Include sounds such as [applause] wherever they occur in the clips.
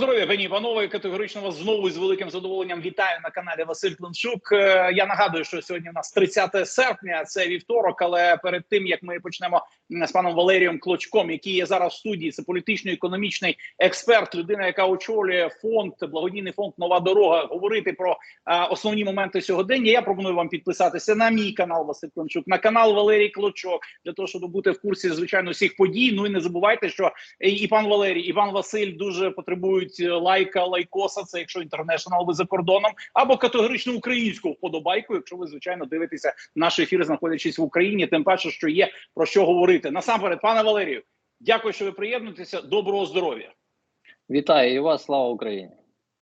здоров'я, пані і панове. Категорично вас знову з великим задоволенням вітаю на каналі Василь Клинчук. Е, Я нагадую, що сьогодні у нас 30 серпня, це вівторок. Але перед тим як ми почнемо з паном Валерієм Клочком, який є зараз в студії, це політично-економічний експерт, людина, яка очолює фонд, благодійний фонд Нова дорога, говорити про е, основні моменти сьогодення. Я пропоную вам підписатися на мій канал Василь Клинчук, на канал Валерій Клочок, для того, щоб бути в курсі звичайно всіх подій. Ну і не забувайте, що і пан Валерій, і пан Василь дуже потребують е, лайка, лайкоса. Це якщо інтернешнл ви за кордоном, або категорично українську вподобайку, якщо ви звичайно дивитеся наш ефір, знаходячись в Україні. Тим паче, що є про що говорити. Насамперед, пане Валерію, дякую, що ви приєднуєтеся. Доброго здоров'я. Вітаю і вас, слава Україні!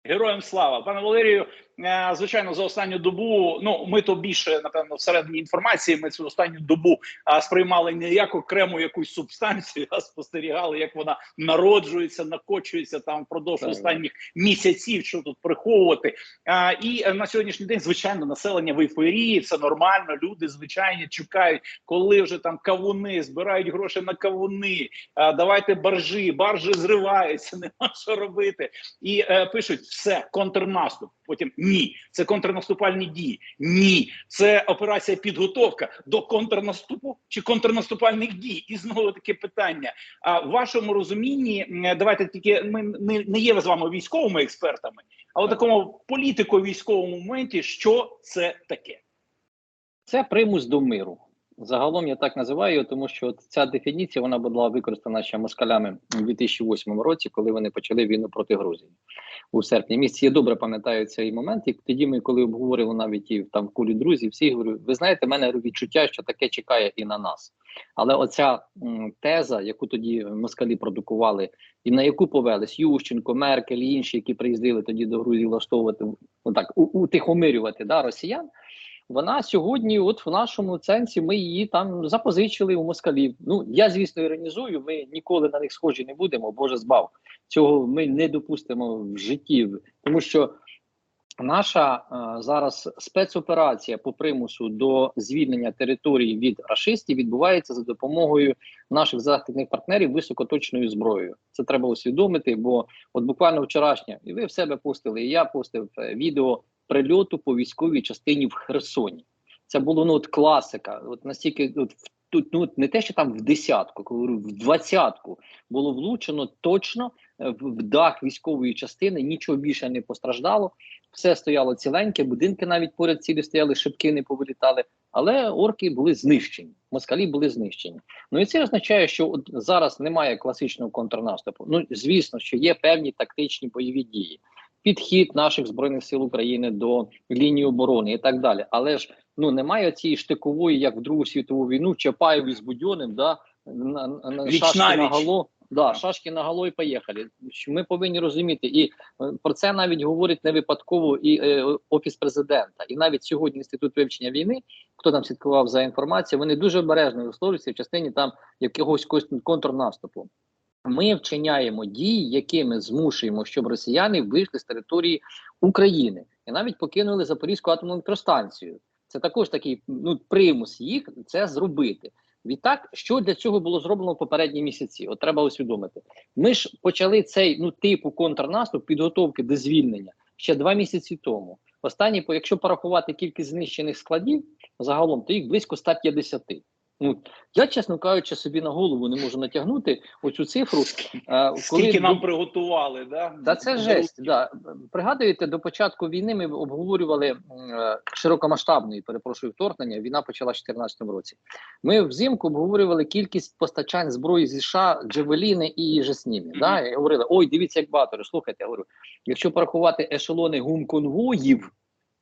Героям слава, пане Валерію. Е, Звичайно, за останню добу. Ну ми то більше напевно всередині інформації. Ми цю останню добу сприймали не як окрему якусь субстанцію, а спостерігали, як вона народжується, накочується там впродовж Так. останніх місяців. Що тут приховувати? А, і е, на сьогоднішній день, звичайно, населення в ейфорії. Це нормально. Люди звичайно чекають, коли вже там кавуни збирають гроші на кавуни. А, давайте баржі, баржі зриваються, [laughs] нема що робити і е, пишуть все контрнаступ. Потім ні, це контрнаступальні дії. Ні, це операція підготовка до контрнаступу чи контрнаступальних дій. І знову таке питання. А в вашому розумінні, давайте тільки ми не, не є з вами військовими експертами, а у Так. такому політико-військовому моменті, що це таке? Це примус до миру. Загалом я так називаю, тому що от ця дефініція вона була використана ще москалями у 2008 році, коли вони почали війну проти Грузії у серпні місяці. Я добре пам'ятаю цей момент. І тоді ми, коли обговорювали навіть і там в кулі друзів, всі говорю, ви знаєте, в мене відчуття, що таке чекає і на нас. Але оця м, теза, яку тоді москалі продукували, і на яку повелись Ющенко, Меркель інші, які приїздили тоді до Грузії влаштовувати отак, у- утихомирювати да, росіян. Вона сьогодні, от в нашому центрі, ми її там запозичили у москалів. Ну я звісно іронізую. Ми ніколи на них схожі не будемо. Боже збав цього. Ми не допустимо в житті, тому що наша е, зараз спецоперація по примусу до звільнення території від рашистів відбувається за допомогою наших західних партнерів високоточною зброєю. Це треба усвідомити. Бо от буквально вчорашнє, і ви в себе постили, і я постив е, відео прильоту по військовій частині в Херсоні. Це було ну от класика. От настільки от тут ну не те, що там в десятку, коли в двадцятку було влучено точно е, в дах військової частини. Нічого більше не постраждало. Все стояло ціленьке, будинки навіть поряд цілі стояли, шибки не повилітали. Але орки були знищені, москалі були знищені. Ну і це означає, що от зараз немає класичного контрнаступу. Ну звісно, що є певні тактичні бойові дії підхід наших збройних сил України до лінії оборони і так далі. Але ж ну немає цієї штикової, як в Другу світову війну, Чапаєв із Будьонним, да на, на, на шашки на на гало. Да, шашки на гало і поїхали. Ми повинні розуміти, і е, про це навіть говорить не випадково і е, офіс президента, і навіть сьогодні інститут вивчення війни, хто там слідкував за інформацією, вони дуже обережно висловлюються в частині там якогось кон- контрнаступу. Ми вчиняємо дії, якими змушуємо, щоб росіяни вийшли з території України і навіть покинули Запорізьку атомну електростанцію. Це також такий ну примус їх це зробити. Відтак, що для цього було зроблено в попередні місяці? От треба усвідомити. Ми ж почали цей ну типу контрнаступ підготовки до звільнення ще два місяці тому. Останні, якщо порахувати кількість знищених складів загалом, то їх близько 150. Ну я, чесно кажучи, собі на голову не можу натягнути оцю цифру. Е, Скільки нам приготували? Да, Та це жесть. Да. Пригадуєте, до початку війни ми обговорювали е, перепрошую, вторгнення. Війна почала в 2014 році. Ми взимку обговорювали кількість постачань зброї зі США, Джевеліни і Жеснімі. Мгм. Да? І говорили: ой, дивіться, як багато. Слухайте, я говорю, якщо порахувати ешелони гумконвоїв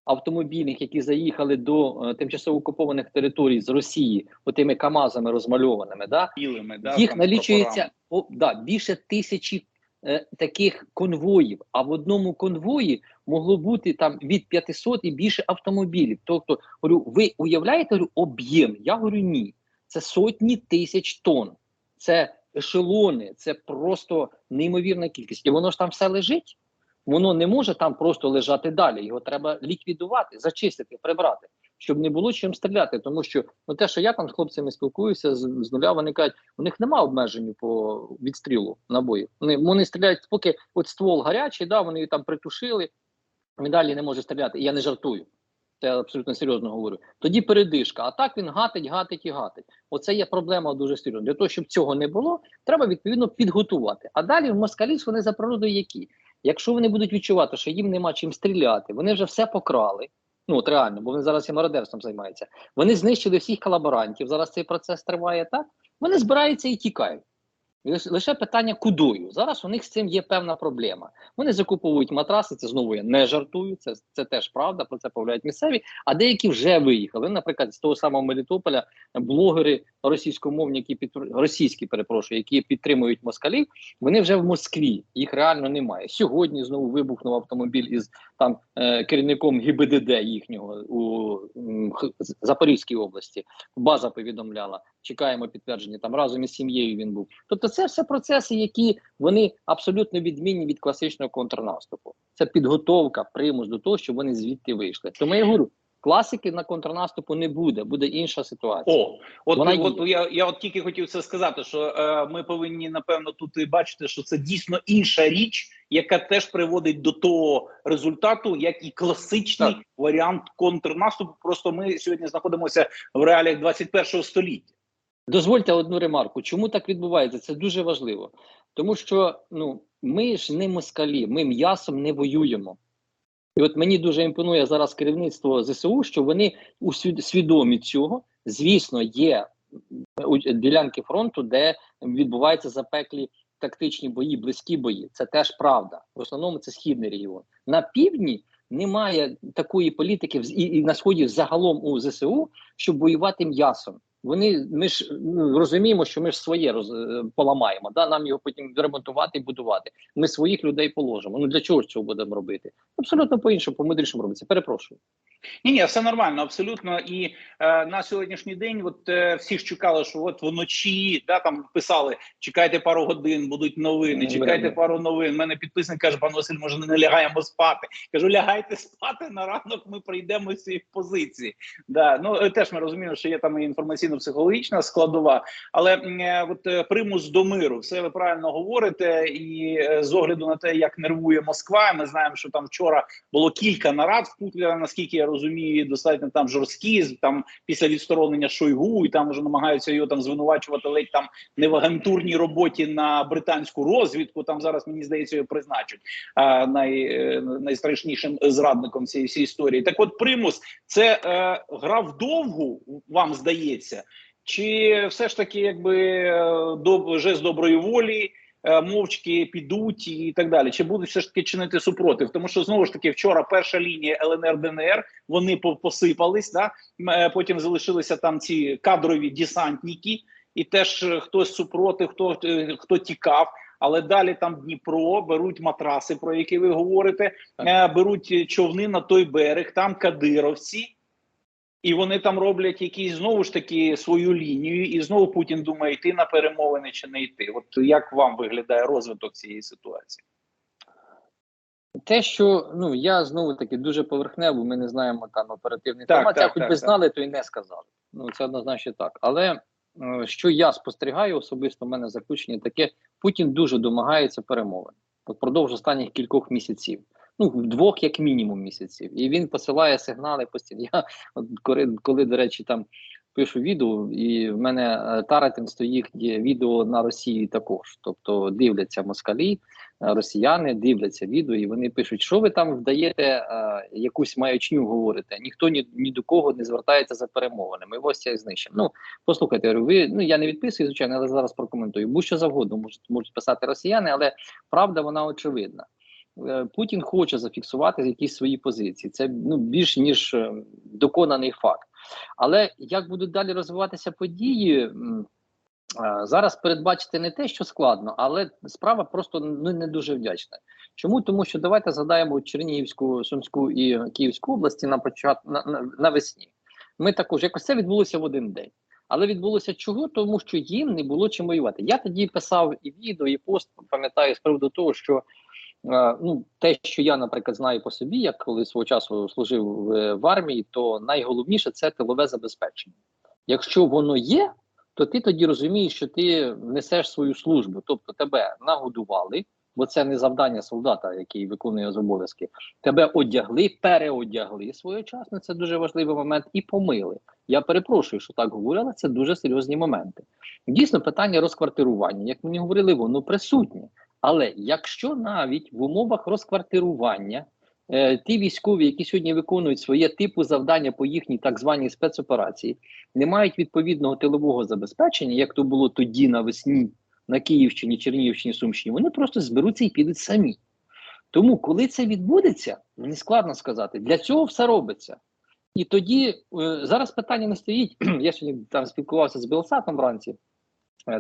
автомобільних, які заїхали до е, тимчасово окупованих територій з Росії, отими камазами розмальованими, да? білими, да, їх налічується о, да, більше тисячі е, таких конвоїв. А в одному конвої могло бути там від 500 і більше автомобілів. Тобто, говорю, ви уявляєте говорю, об'єм? Я говорю, ні. Це сотні тисяч тонн. Це ешелони, це просто неймовірна кількість. І воно ж там все лежить. Воно не може там просто лежати далі. Його треба ліквідувати, зачистити, прибрати. щоб не було чим стріляти. Тому що ну те, що я там з хлопцями спілкуюся з, з нуля, вони кажуть, у них немає обмежень по відстрілу набоїв. Вони, вони стріляють, поки от ствол гарячий, да, вони там притушили, він далі не може стріляти. Я не жартую. Це я абсолютно серйозно говорю. Тоді передишка, а так він гатить, гатить і гатить. Оце є проблема дуже серйозна. Для того, щоб цього не було, треба відповідно підготувати. А далі в москалі вони за природою які? Якщо вони будуть відчувати, що їм нема чим стріляти, вони вже все покрали. Ну от реально, бо вони зараз і мародерством займаються. Вони знищили всіх колаборантів. Зараз цей процес триває так. Вони збираються і тікають. Лише- питання кудою. Зараз у них з цим є певна проблема. Вони закуповують матраси, це знову я не жартую, це, це теж правда, про це повляють місцеві, а деякі вже виїхали. Наприклад, з того самого Мелітополя блогери російськомовні, які під російські, перепрошую, які підтримують москалів, вони вже в Москві. Їх реально немає. Сьогодні знову вибухнув автомобіль із там е, керівником ГІБДД їхнього у Запорізькій області. База повідомляла. Чекаємо підтвердження. Там разом із сім'єю він був. Тобто, це все процеси, які вони абсолютно відмінні від класичного контрнаступу. Це підготовка, примус до того, щоб вони звідти вийшли. Тому я говорю, класики на контрнаступу не буде, буде інша ситуація. О, от, Вона от є. я, я от тільки хотів це сказати, що е, ми повинні напевно тут і бачити, що це дійсно інша річ, яка теж приводить до того результату, як і класичний Так. варіант контрнаступу. Просто ми сьогодні знаходимося в реаліях 21 століття. Дозвольте одну ремарку. Чому так відбувається? Це дуже важливо. Тому що ну ми ж не москалі, ми м'ясом не воюємо. І от мені дуже імпонує зараз керівництво ЗСУ, що вони усвід- свідомі цього. Звісно, є ділянки фронту, де відбуваються запеклі тактичні бої, близькі бої. Це теж правда. В основному це східний регіон. На півдні немає такої політики і, на сході загалом у ЗСУ, щоб воювати м'ясом. Вони ми ж ну, розуміємо, що ми ж своє роз, е, поламаємо. Да? Нам його потім ремонтувати і будувати. Ми своїх людей положимо. Ну для чого ж цього будемо робити? Абсолютно по іншому, по мудрішому робиться. Перепрошую. Ні, ні, все нормально, абсолютно. І е, на сьогоднішній день, от е, всі ж чекали, що от вночі да там писали: чекайте пару годин, будуть новини, Ну, чекайте пару новин. У мене підписник каже, пан Василь, може не лягаємо спати. Кажу, лягайте спати на ранок. Ми прийдемо з цієї позиції. Да, ну е, теж ми розуміємо, що є там і інформаційно-психологічна складова, але е, от е, примус до миру, все ви правильно говорите. І е, з огляду на те, як нервує Москва, ми знаємо, що там вчора було кілька нарад в Путіна, наскільки я розумію, достатньо там жорсткі, там після відсторонення Шойгу, і там вже намагаються його там звинувачувати ледь там не в агентурній роботі на британську розвідку. Там зараз мені здається його призначать най, найстрашнішим зрадником цієї всієї історії. Так, от примус це е, гра вдовгу, вам здається, чи все ж таки, якби е, доб, жест доброї волі? е, Мовчки підуть і так далі, чи будуть все ж таки чинити супротив? Тому що знову ж таки вчора перша лінія ЛНР ДНР вони посипались, да е, потім залишилися там ці кадрові десантники, і теж хтось супротив, хто хто тікав. Але далі там Дніпро беруть матраси, про які ви говорите, беруть човни на той берег, там кадировці. І вони там роблять якісь знову ж таки свою лінію, і знову Путін думає, йти на перемовини чи не йти. От як вам виглядає розвиток цієї ситуації? Те, що ну я знову таки дуже поверхнево, ми не знаємо там оперативної Так, інформації, так, хоч так, би знали, то і не сказали. Ну це однозначно так. Але е, що я спостерігаю особисто, в мене заключення таке: Путін дуже домагається перемовин впродовж останніх кількох місяців. Ну, двох, як мінімум, місяців, і він посилає сигнали постійно. Я от коли, коли до речі, там пишу відео, і в мене е, таратинство їх є відео на Росії також. Тобто дивляться москалі, е, росіяни дивляться відео, і вони пишуть, що ви там вдаєте, е, якусь маячню говорите. Ніхто ні, ні до кого не звертається за перемовинами. Ось це знищимо. Ну послухайте, ви ну я не відписую, звичайно, але зараз прокоментую. Будь-що завгодно можуть, можуть писати росіяни, але правда вона очевидна. Е, Путін хоче зафіксувати якісь свої позиції. Це ну більш ніж е, доконаний факт. Але як будуть далі розвиватися події? е, Зараз передбачити не те, що складно, але справа просто ну, не дуже вдячна. Чому? Тому що давайте згадаємо Чернігівську, Сумську і Київську області на початку на, на, навесні. Ми також якось це відбулося в один день. Але відбулося чого? Тому що їм не було чим воювати. Я тоді писав і відео, і пост пам'ятаю з приводу того, що ну, те, що я, наприклад, знаю по собі, як коли свого часу служив в, в армії, то найголовніше це тилове забезпечення. Якщо воно є, то ти тоді розумієш, що ти несеш свою службу, тобто тебе нагодували, бо це не завдання солдата, який виконує обов'язки. Тебе одягли, переодягли своєчасно. Це дуже важливий момент, і помили. Я перепрошую, що так говорю, але це дуже серйозні моменти. Дійсно, питання розквартирування, як мені говорили, воно присутнє. Але якщо навіть в умовах розквартирування е, ті військові, які сьогодні виконують своє типу завдання по їхній так званій спецоперації, не мають відповідного тилового забезпечення, як то було тоді навесні на Київщині, Чернігівщині, Сумщині, вони просто зберуться і підуть самі. Тому, коли це відбудеться, мені складно сказати. Для цього все робиться. І тоді е, зараз питання не стоїть. [clears throat] Я сьогодні там спілкувався з Білсатом вранці.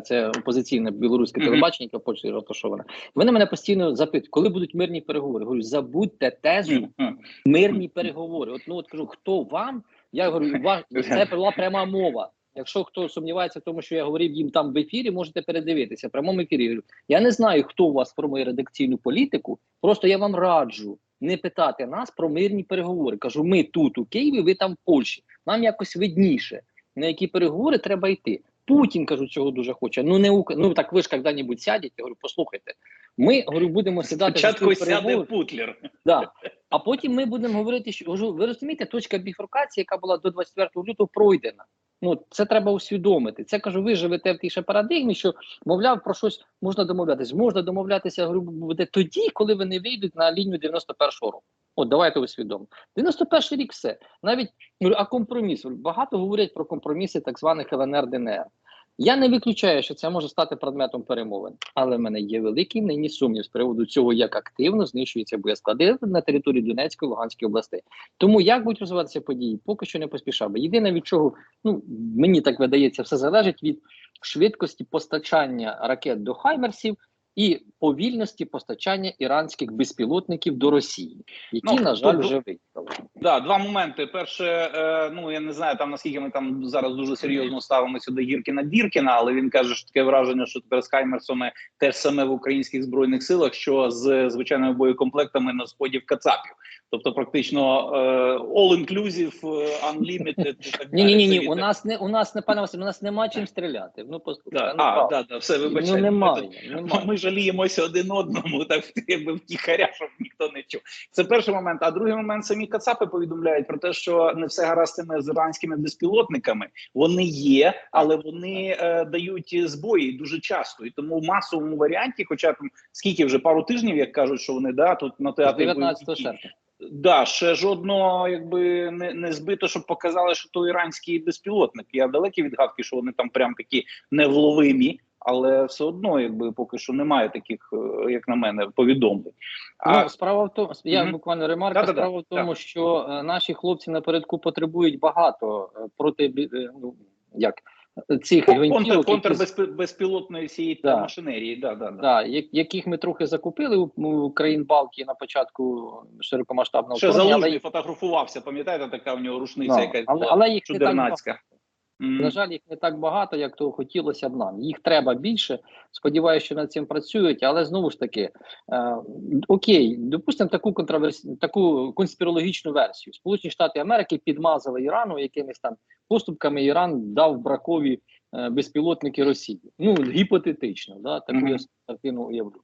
Це опозиційне білоруське телебачення, яке почали розташоване. Вони мене постійно запитують, коли будуть мирні переговори. Говорю, забудьте тезу мирні переговори. От ну от кажу, хто вам? Я говорю, ва- [laughs] це була пряма мова. Якщо хто сумнівається в тому, що я говорив їм там в ефірі, можете передивитися в прямому ефірі. Я говорю, Я не знаю, хто у вас формує редакційну політику. Просто я вам раджу не питати нас про мирні переговори. Кажу, ми тут у Києві, ви там в Польщі. Нам якось видніше. На які переговори треба йти. Путін кажу, цього дуже хоче. Ну не Ук... ну так ви ж коли-небудь сядете. Я говорю, послухайте. Ми говорю, будемо сідати Спочатку сяде. Путлер. Да. А потім ми будемо говорити, що кажу, ви розумієте, точка біфуркації, яка була до 24 лютого, пройдена. Ну це треба усвідомити. Це кажу, ви живете в тій ще парадигмі, що мовляв про щось можна домовлятись. Можна домовлятися говорю, буде тоді, коли вони вийдуть на лінію 91-го року. От давайте усвідомимо. 91 рік все. Навіть а компроміс. Багато говорять про компроміси так званих ЛНР ДНР. Я не виключаю, що це може стати предметом перемовин, але в мене є великий нині сумнів з приводу цього, як активно знищуються боєсклади на території Донецької Луганської областей. Тому як будуть розвиватися події, поки що не поспішав. би. Єдине від чого ну мені так видається, все залежить від швидкості постачання ракет до Хаймерсів і повільності постачання іранських безпілотників до Росії, які Ну, на жаль вже виїхали. Да, два моменти. Перше, е, ну я не знаю там наскільки ми там зараз дуже серйозно ставимося до Гіркіна Діркіна, але він каже, що таке враження, що тепер з Хаймерсами теж саме в українських збройних силах, що з звичайними боєкомплектами на сході в Кацапів. Тобто, практично е, all inclusive, е, unlimited Ні, ні, ні, ні. У нас не у нас не пане Василь, у нас нема чим стріляти. Ну послухайте, Да, ну, а, да, да, все, вибачайте. ну немає, немає. Ми жаліємося один одному, так [laughs] якби втіхаря, щоб ніхто не чув. Це перший момент. А другий момент самі Кацапи повідомляють про те, що не все гаразд з з іранськими безпілотниками. Вони є, але вони е, дають збої дуже часто. І тому в масовому варіанті, хоча там скільки вже пару тижнів, як кажуть, що вони да тут на театрі 19 серпня. Да, ще жодного якби не, не збито, щоб показали, що то іранський безпілотник. Я далекий від гадки, що вони там прям такі невловимі, але все одно, якби поки що немає таких, е, як на мене, повідомлень. А Ну, справа в тому, я буквально ремарка. Да-да-да, справа в тому, так. що е, наші хлопці напередку потребують багато е, проти ну, як цих контр, гвинтівок, контр які, безпілотної цієї Да. машинерії. Да, да, да. да, яких ми трохи закупили у, країн Балтії на початку широкомасштабного Ще вторгнення, залужний фотографувався, пам'ятаєте, така в нього рушниця, Да, якась але, але їх не так чудернацька. На жаль, їх не так багато, як то хотілося б нам. Їх треба більше. Сподіваюся, що над цим працюють, але знову ж таки, е, окей, допустимо таку контраверс... таку конспірологічну версію. Сполучені Штати Америки підмазали Ірану якимись там поступками. Іран дав бракові е, безпілотники Росії. Ну гіпотетично, да, таку я картину уявлю.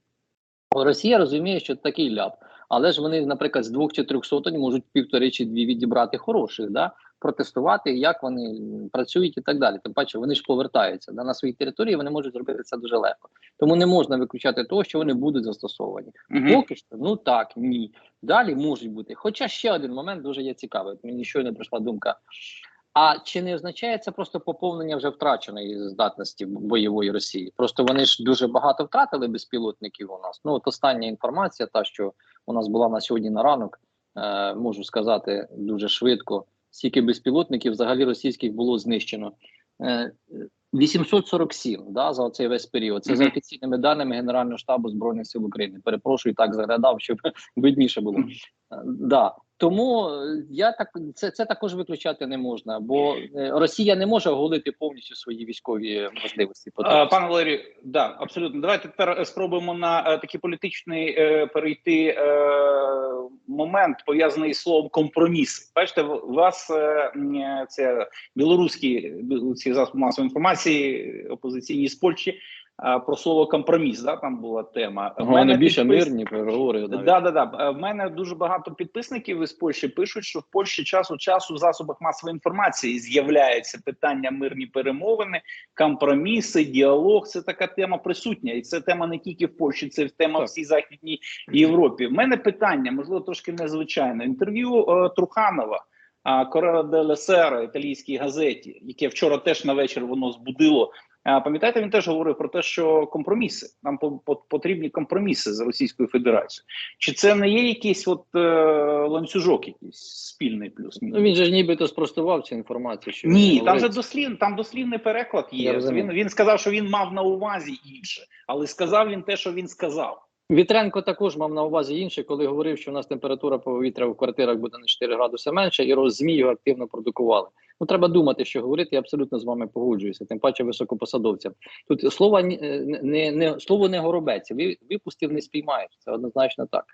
Росія розуміє, що такий ляп, але ж вони, наприклад, з двох чи трьох сотень можуть півтори чи дві відібрати хороших, да, протестувати, як вони працюють і так далі. Тим паче вони ж повертаються да, на свої території, вони можуть зробити це дуже легко. Тому не можна виключати того, що вони будуть застосовані. Мгм. Поки що, ну так, ні. Далі можуть бути. Хоча ще один момент дуже є цікавий. Мені щойно прийшла думка. А чи не означає це просто поповнення вже втраченої здатності бойової Росії? Просто вони ж дуже багато втратили безпілотників у нас. Ну от остання інформація, та що у нас була на сьогодні на ранок, е, можу сказати дуже швидко. Скільки безпілотників взагалі російських було знищено? Е, 847 да, за цей весь період. Це за офіційними даними Генерального штабу збройних сил України. Перепрошую, так заглядав, щоб [laughs] видніше було. Е, Да. Тому е, я так це, це також виключати не можна, бо е, Росія не може оголити повністю свої військові можливості. Пане Валерію, да, абсолютно. Давайте тепер е, спробуємо на такий політичний е, перейти е, момент, пов'язаний з словом компроміс. Бачите, вас е, це білоруські бі- ці засоби масової інформації опозиційні з Польщі. Е, Про слово компроміс, да, там була тема. Вони мене більше підпис- мирні переговори. Да, да, да. В мене дуже багато підписників із Польщі пишуть, що в Польщі час від часу в засобах масової інформації з'являється питання мирні перемовини, компроміси, діалог. Це така тема присутня, і це тема не тільки в Польщі, це тема Так. всій західній Європі. В мене питання, можливо, трошки незвичайне. Інтерв'ю е, Труханова. А Корера де Сера, італійській газеті, яке вчора теж на вечір воно збудило. Пам'ятаєте, він теж говорив про те, що компроміси нам по- по- потрібні компроміси з Російською Федерацією. Чи це не є якийсь от е, ланцюжок, якийсь спільний плюс мінус? Ну він же ж нібито спростував цю інформацію. Що Ні, там же дослід, там дослівний переклад є. Він він сказав, що він мав на увазі інше, але сказав він те, що він сказав. Вітренко також мав на увазі інше, коли говорив, що у нас температура повітря в квартирах буде на 4 градуси менше, і роззмі його активно продукували. Ну треба думати, що говорити. Я абсолютно з вами погоджуюся, тим паче високопосадовцям. Тут слово е, не, не слово не горобець. Ви випустив, не спіймаєш. Це однозначно так.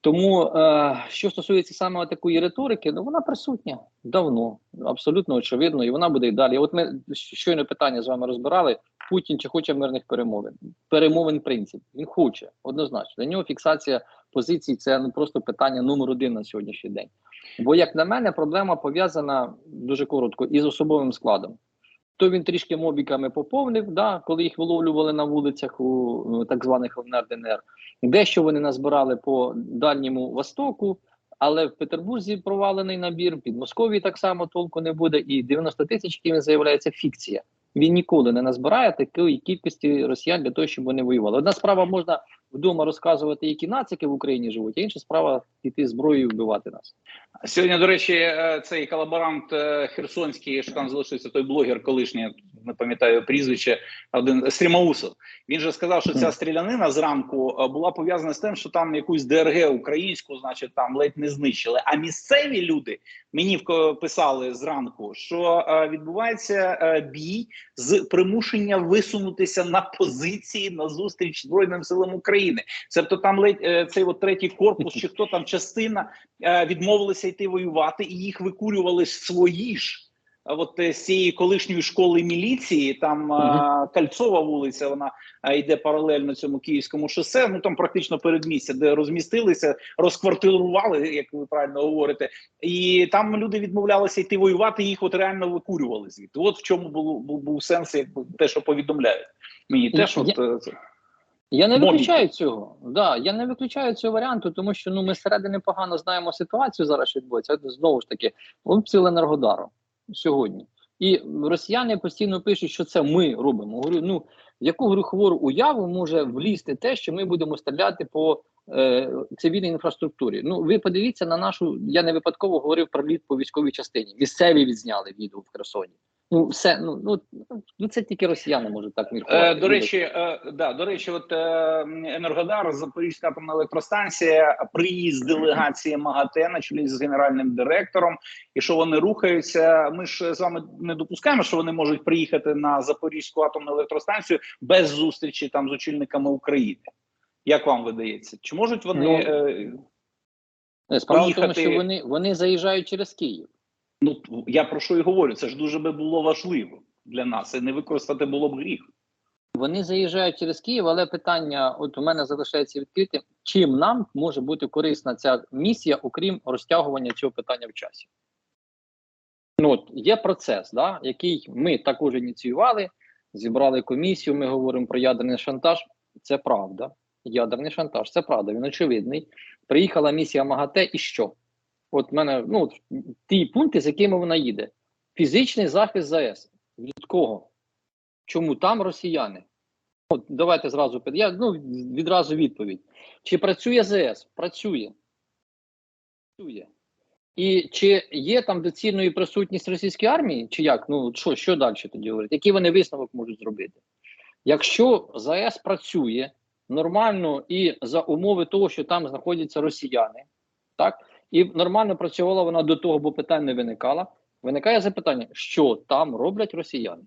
Тому, е, що стосується саме такої риторики, ну вона присутня давно, абсолютно очевидно, і вона буде і далі. От ми щойно питання з вами розбирали: Путін чи хоче мирних перемовин? Перемовин принцип. Він хоче однозначно. Для нього фіксація позицій це ну просто питання номер один на сьогоднішній день. Бо, як на мене, проблема пов'язана дуже коротко із особовим складом. То він трішки мобіками поповнив, да, коли їх виловлювали на вулицях у так званих ЛНР ДНР. Дещо вони назбирали по дальньому востоку, але в Петербурзі провалений набір, під Московії так само толку не буде. І 90 тисяч, які він заявляє, це фікція. Він ніколи не назбирає такої кількості росіян для того, щоб вони воювали. Одна справа можна вдома розказувати, які нацики в Україні живуть, а інша справа йти зброєю вбивати нас. Сьогодні, до речі, е, цей колаборант е, Херсонський, що там залишився той блогер, колишній, не пам'ятаю прізвище, один Стрімаусов. Він же сказав, що ця стрілянина зранку е, була пов'язана з тим, що там якусь ДРГ українську, значить, там ледь не знищили. А місцеві люди мені писали зранку, що відбувається бій з примушення висунутися на позиції на зустріч Збройним силам України. Себто там ледь е, цей от третій корпус, чи хто там частина е, відмовилися йти воювати, і їх викурювали свої ж. От е, з цієї колишньої школи міліції, там е, Кальцова вулиця, вона йде паралельно цьому київському шосе. Ну там практично передмістя, де розмістилися, розквартирували, як ви правильно говорите, і там люди відмовлялися йти воювати. Їх от реально викурювали звідти. От в чому був, був, був сенс, якби те, що повідомляють. Мені теж Я- от е, це. Я не виключаю цього. Да, я не виключаю цього варіанту, тому що ну ми зсередини погано знаємо ситуацію зараз, що відбувається. Знову ж таки, обстріл Енергодару сьогодні. І росіяни постійно пишуть, що це ми робимо. Говорю, ну яку грехвору уяву може влізти те, що ми будемо стріляти по е, цивільній інфраструктурі? Ну ви подивіться на нашу. Я не випадково говорив про літ по військовій частині. Місцеві відзняли відео в Херсоні. Ну все, ну ну, ну це тільки росіяни можуть так міркувати. Е, до речі, е, да, до речі, от е, Енергодар, Запорізька атомна електростанція, приїзд делегації МАГАТЕ на чолі з генеральним директором, і що вони рухаються. Ми ж з вами не допускаємо, що вони можуть приїхати на Запорізьку атомну електростанцію без зустрічі там з очільниками України. Як вам видається? Чи можуть вони Ну, е, Е, Справа в тому, що вони, вони заїжджають через Київ. Ну я про що і говорю? Це ж дуже би було важливо для нас, і не використати було б гріх. Вони заїжджають через Київ, але питання, от у мене залишається відкритим: чим нам може бути корисна ця місія, окрім розтягування цього питання в часі? Ну от є процес, да, який ми також ініціювали, зібрали комісію. Ми говоримо про ядерний шантаж. Це правда. Ядерний шантаж, це правда. Він очевидний. Приїхала місія МАГАТЕ, і що? От в мене ну от, ті пункти, з якими вона їде: фізичний захист ЗАЕС. Від кого? Чому там росіяни? От давайте зразу я ну відразу відповідь. Чи працює ЗС? Працює. Працює. І чи є там доцільною присутність російської армії, чи як? Ну що, що далі тоді говорити? Який вони висновок можуть зробити? Якщо ЗАЕС працює нормально і за умови того, що там знаходяться росіяни, так І нормально працювала вона до того, бо питань не виникало. Виникає запитання, що там роблять росіяни?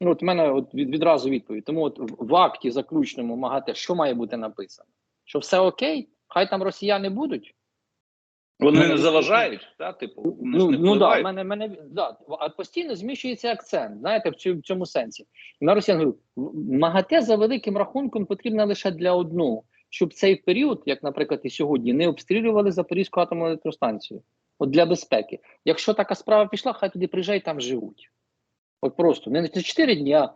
Ну, от в мене от від, відразу відповідь. Тому от в, акті заключному МАГАТЕ, що має бути написано? Що все окей, хай там росіяни будуть. Вони Ну, не заважають, та типу Ну, не ну да, мене, мене да, а постійно зміщується акцент, знаєте, в цьому, в цьому сенсі. На росіян говорю, МАГАТЕ за великим рахунком потрібна лише для одного, щоб цей період, як, наприклад, і сьогодні, не обстрілювали Запорізьку атомну електростанцію. От для безпеки. Якщо така справа пішла, хай туди приїжджають, там живуть. От просто не на 4 дні, а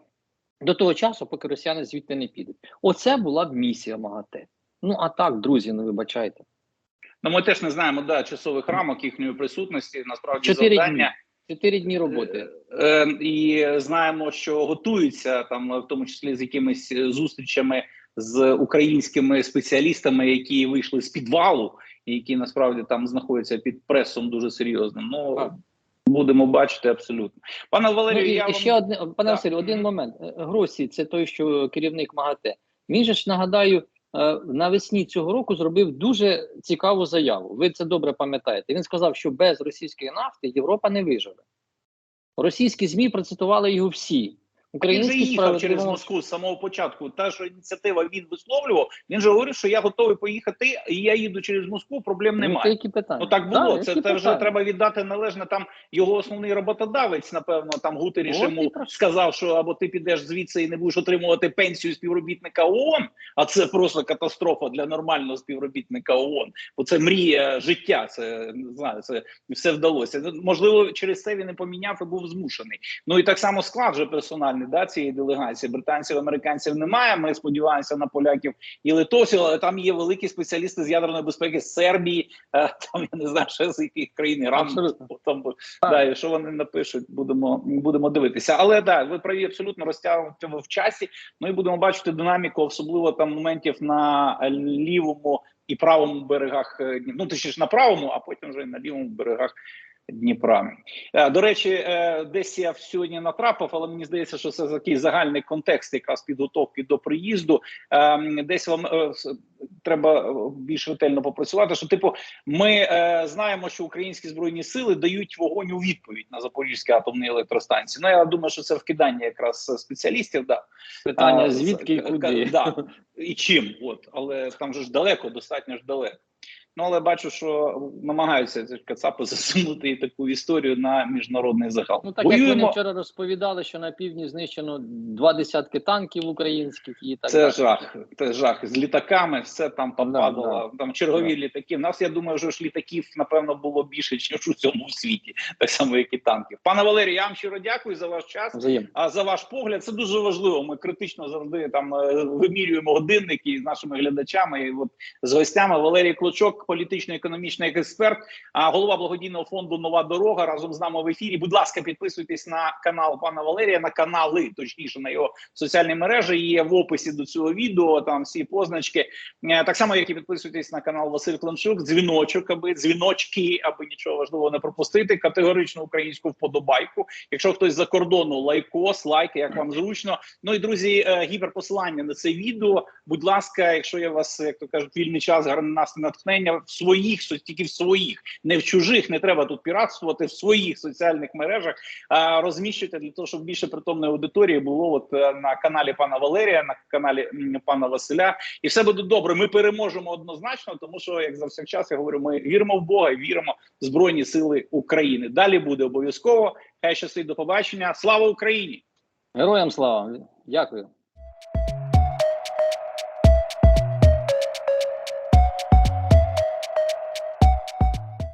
до того часу, поки росіяни звідти не підуть. Оце була б місія МАГАТЕ. Ну а так, друзі, ну вибачайте. Ну ми теж не знаємо да, часових рамок їхньої присутності. Насправді Чотири завдання. Чотири дні роботи. Е, е, і знаємо, що готуються там, в тому числі з якимись е, зустрічами з українськими спеціалістами, які вийшли з підвалу, і які насправді там знаходяться під пресом дуже серйозним. Ну будемо бачити абсолютно. Пане Ну, Валерію, і, я і ще вам... одне, пане. Василю, один момент. Е, Гросі, це той, що керівник МАГАТЕ. Він же ж нагадаю, е, навесні цього року зробив дуже цікаву заяву. Ви це добре пам'ятаєте. Він сказав, що без російської нафти Європа не виживе. Російські ЗМІ процитували його всі. Він же їхав через Москву з самого початку. Та що ініціатива він висловлював. Він же говорив, що я готовий поїхати, і я їду через Москву. Проблем Ну, немає. які питання? Ну так Да, було. це які вже треба віддати належне. Там його основний роботодавець, напевно, там Гутеріш йому сказав, що або ти підеш звідси і не будеш отримувати пенсію співробітника ООН, а це просто катастрофа для нормального співробітника ООН. Бо це мрія життя. Це не знаю, це все вдалося. Можливо, через це він і поміняв і був змушений. Ну і так само склад же персональний да, цієї делегації. Британців, американців немає. Ми сподіваємося на поляків і литовців, але там є великі спеціалісти з ядерної безпеки з Сербії. [laughs] е, Там я не знаю, ще з яких країн Іран. Там да, і що вони напишуть, будемо будемо дивитися. Але да, ви праві абсолютно розтягнуті в часі. Ну і будемо бачити динаміку, особливо там моментів на лівому і правому берегах. е, Ну точніше на правому, а потім вже на лівому берегах. Дніпра. Е, До речі, е, десь я сьогодні натрапив, але мені здається, що це такий загальний контекст якраз підготовки до приїзду. Е, Десь вам треба більш ретельно попрацювати. Що, типу, ми знаємо, що українські збройні сили дають вогонь у відповідь на Запорізькі атомні електростанції. Ну я думаю, що це вкидання якраз спеціалістів. Да. Питання звідки і куди? Да, і чим, от, але там же ж далеко, достатньо ж далеко. Ну, але бачу, що намагаються ці кацапи [laughs] засунути і таку історію на міжнародний загал. Ну так як вони вчора розповідали, що на півдні знищено два десятки танків українських і так це далі. жах, це жах. З літаками все там попадало. Там чергові літаки. У нас, я думаю, що ж літаків, напевно, було більше, ніж у цьому світі, так само, як і танків. Пане Валерію, я вам щиро дякую за ваш час. Взаємно. А за ваш погляд, це дуже важливо. Ми критично завжди там е, вимірюємо годинники з нашими глядачами. І от з гостями Валерій Клочок, політично-економічний експерт, голова благодійного фонду Нова дорога разом з нами в ефірі. Будь ласка, підписуйтесь на канал пана Валерія, на канали, точніше на його соціальні мережі. Є в описі до цього відео. Там всі позначки. Е, Так само, як і підписуйтесь на канал Василь Кланчук, дзвіночок, аби дзвіночки, аби нічого важливого не пропустити. Категоричну українську вподобайку. Якщо хтось за кордону, лайкос, лайк, як вам зручно. Ну і друзі, е, гіперпосилання на це відео. Будь ласка, якщо у вас, як то кажуть, вільний час, гарне натхнення в своїх, тільки в своїх, не в чужих, не треба тут піратствувати в своїх соціальних мережах. А розміщуйте для того, щоб більше притомної аудиторії було от е, на каналі пана Валерія, на каналі пана Василя, і все буде добре. Ми переможемо однозначно, тому що як завсякчас я говорю, ми віримо в Бога і віримо в збройні сили України. Далі буде обов'язково. Хай щастить до побачення. Слава Україні! Героям слава! Дякую.